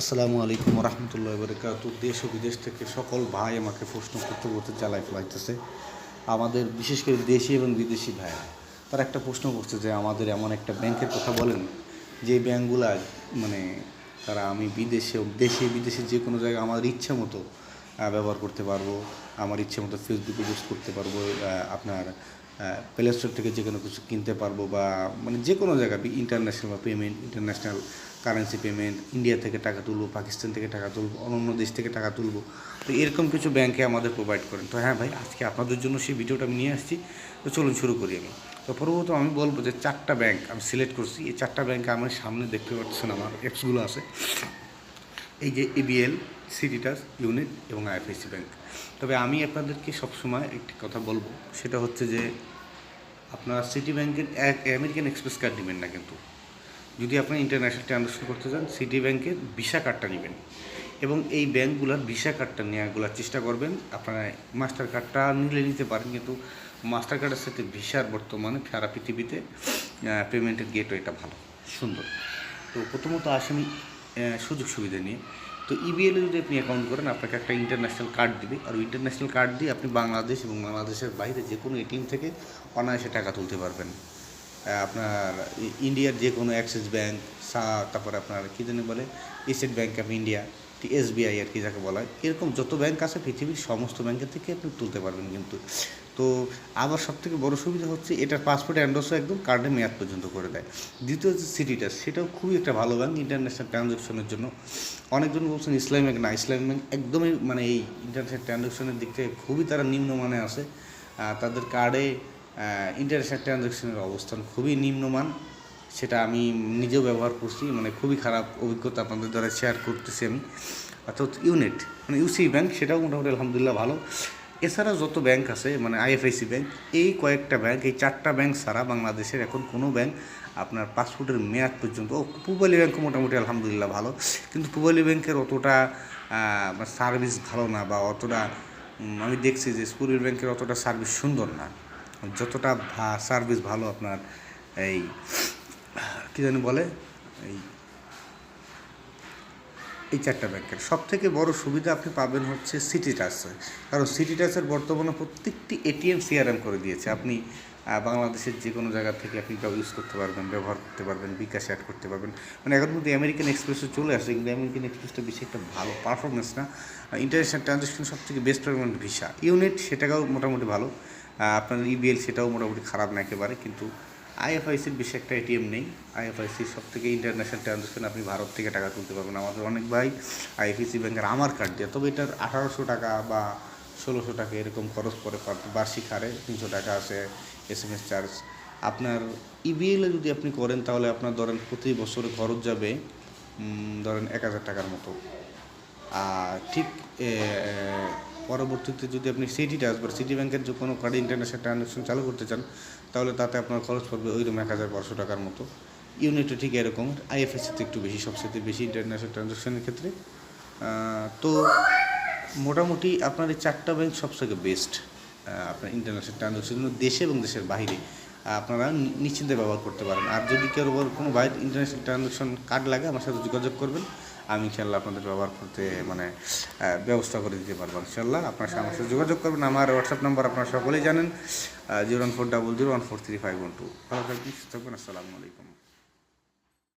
আসসালামু আলাইকুম রহমতুল্লাহ বরকাত দেশ ও বিদেশ থেকে সকল ভাই আমাকে প্রশ্ন করতে করতে চালাই ফেলাইতেছে। আমাদের বিশেষ করে দেশি এবং বিদেশি ভাইরা তারা একটা প্রশ্ন করছে যে, আমাদের এমন একটা ব্যাংকের কথা বলেন, যে ব্যাংকগুলা মানে তারা আমি বিদেশে, দেশে বিদেশে যে কোনো জায়গায়, আমাদের ইচ্ছা মতো ব্যবহার করতে পারব, আমার ইচ্ছে মতো ফেসবুকে ইউজ করতে পারব আপনার প্লে স্টোর থেকে যে কোনো কিছু কিনতে পারব বা মানে যে কোনো জায়গায় ইন্টারন্যাশনাল বা payment international currency payment India থেকে টাকা তুলবো পাকিস্তান থেকে টাকা তুলবো অন্য অন্য দেশ থেকে টাকা তুলবো, তো এরকম কিছু ব্যাংকে আমাদের প্রোভাইড করেন। তো হ্যাঁ ভাই, আজকে আপনাদের জন্য সেই ভিডিওটা আমি নিয়ে আসছি, তো চলুন শুরু করি আমি। তো প্রথমত আমি বলব যে চারটা ব্যাংক আমি সিলেক্ট করছি, এই চারটা ব্যাংকে আমার সামনে দেখতে পাচ্ছেন আমার অ্যাপসগুলো আছে। এই যে এবিএল সিটিটাস ইউনিট এবং আইএফআইসি ব্যাংক তবে আমি আপনাদেরকে সবসময় একটি কথা বলব সেটা হচ্ছে যে আপনারা সিটি ব্যাংকের এক আমেরিকান এক্সপ্রেস কার্ড নেবেন না কিন্তু। যদি আপনি ইন্টারন্যাশনাল ট্রানজাকশন করতে চান সিটি ব্যাংকের ভিসা কার্ডটা নেবেন এবং এই ব্যাংকগুলোর ভিসা কার্ডটা নেওয়াগুলোর চেষ্টা করবেন। আপনারা মাস্টার কার্ডটা নিলে নিতে পারেন কিন্তু মাস্টার কার্ডের সাথে ভিসার বর্তমানে সারা পৃথিবীতে পেমেন্টের গেটওয়েটা ভালো সুন্দর। তো প্রথমত আসি আমি আহ, সুযোগ সুবিধা নিয়ে। তো ইবিএলে যদি আপনি অ্যাকাউন্ট করেন, আপনাকে একটা ইন্টারন্যাশনাল কার্ড দিবে। আর ইন্টারন্যাশনাল কার্ড দিয়ে আপনি বাংলাদেশ এবং বাংলাদেশের বাইরে যে কোনো এটিএম থেকে অনায়াসে টাকা তুলতে পারবেন। আপনার ইন্ডিয়ার যে কোনো অ্যাক্সিস ব্যাঙ্ক সা, তারপরে আপনার কী জানি বলে State Bank of India SBI আর কি যাকে বলা হয়, এরকম যত ব্যাংক আছে, পৃথিবীর সমস্ত ব্যাংকের থেকে আপনি তুলতে পারবেন কিন্তু। তো আবার সব থেকে বড় সুবিধা হচ্ছে এটার পাসপোর্ট অ্যান্ড্রসও একদম কার্ডে মেয়াদ পর্যন্ত করে দেয়। দ্বিতীয় হচ্ছে সিটিটা সেটাও খুবই একটা ভালো ব্যাংক ইন্টারন্যাশনাল ট্রানজ্যাকশনের জন্য। অনেকজন বলছেন ইসলাম ব্যাংক না ইসলাম ব্যাংক একদমই মানে এই ইন্টারন্যাশনাল ট্রানজ্যাকশনের দিক থেকে খুবই তারা নিম্নমানে আসে তাদের কার্ডে ইন্টারন্যাশনাল ট্রানজ্যাকশনের অবস্থান খুবই নিম্নমান। সেটা আমি নিজেও ব্যবহার করছি মানে খুবই খারাপ অভিজ্ঞতা আপনাদের দ্বারা শেয়ার করতেছি আমি। অর্থাৎ ইউনিট মানে ইউসি ব্যাংক সেটাও মোটামুটি আলহামদুলিল্লাহ ভালো। এছাড়া যত ব্যাংক আছে মানে আইএফআইসি ব্যাংক এই কয়েকটা ব্যাংক এই চারটা ব্যাংক ছাড়া বাংলাদেশের এখন কোনো ব্যাংক আপনার পাসপোর্টের মেয়াদ পর্যন্ত, ও পূবালী ব্যাংক মোটামুটি আলহামদুলিল্লাহ ভালো, কিন্তু পূবালী ব্যাংকের অতটা সার্ভিস ভালো না বা অতটা আমি দেখছি যে স্কুলের ব্যাংকের অতটা সার্ভিস সুন্দর না। যতটা সার্ভিস ভালো আপনার এই, কী জানি বলে, এই এই চারটা ব্যাংকের। সব থেকে বড় সুবিধা আপনি পাবেন হচ্ছে সিটি টাচে কারণ সিটি টাচের বর্তমানে প্রত্যেকটি এটিএম সিআরএম করে দিয়েছে। আপনি বাংলাদেশের যে কোনো জায়গা থেকে আপনি তাও ইউজ করতে পারবেন, ব্যবহার করতে পারবেন, বিকাশ অ্যাড করতে পারবেন। মানে এখন কিন্তু আমেরিকান এক্সপ্রেসও চলে আসে, কিন্তু আমেরিকান এক্সপ্রেসটা বেশি একটা ভালো পারফরমেন্স না। ইন্টারন্যাশনাল ট্রানজাকশন সব থেকে বেস্ট পেমেন্ট ভিসা ইউনিট সেটাও মোটামুটি ভালো। আপনার ইবিএল সেটাও মোটামুটি খারাপ না একেবারে, কিন্তু আইএফআইসির বেশি একটা এটিএম নেই। আইএফআইসির সব থেকে ইন্টারন্যাশনাল ট্রানজাকশন আপনি ভারত থেকে টাকা তুলতে পারবেন। আমাদের অনেক ভাই আইএফআইসি ব্যাংকের আমার কার্ড দিয়ে। তবে এটার আঠারোশো টাকা বা ষোলোশো টাকা এরকম খরচ পড়ে বার্ষিক হারে। তিনশো টাকা আছে এস এম এস চার্জ আপনার ইবিএলে যদি আপনি করেন তাহলে আপনার ধরেন প্রতি বছরে খরচ যাবে ধরেন এক হাজার টাকার মতো। আর ঠিক পরবর্তীতে যদি আপনি সিটি বা সিটি ব্যাংকের যে কোনো কার্ডে ইন্টারন্যাশনাল ট্রানজাকশন চালু করতে চান, তাহলে তাতে আপনার খরচ পড়বে ওইরকম এক হাজার পাঁচশো টাকার মতো। ইউনিটও ঠিক এরকম আইএফএসিতে একটু বেশি, সবচেয়ে বেশি ইন্টারন্যাশনাল ট্রানজাকশনের ক্ষেত্রে। তো মোটামুটি আপনার এই চারটা ব্যাংক সবথেকে বেস্ট আপনার ইন্টারন্যাশনাল ট্রানজাকশন দেশে এবং দেশের বাইরে আপনারা নিশ্চিন্তে ব্যবহার করতে পারেন। আর যদি কেউ কোনো বাইরে ইন্টারন্যাশনাল ট্রানজাকশন কার্ড লাগে, আমার সাথে যোগাযোগ করবেন। আমি ইনশাল্লাহ আপনাদের ব্যবহার করতে মানে ব্যবস্থা করে দিতে পারব ইনশাল্লাহ আপনার সঙ্গে আমার যোগাযোগ করবেন। আমার হোয়াটসঅ্যাপ নাম্বার আপনারা সকলেই জানেন zero one four double zero one four three five one two. ভালো থাকবেন, সুস্থ থাকবেন। আসসালামু আলাইকুম।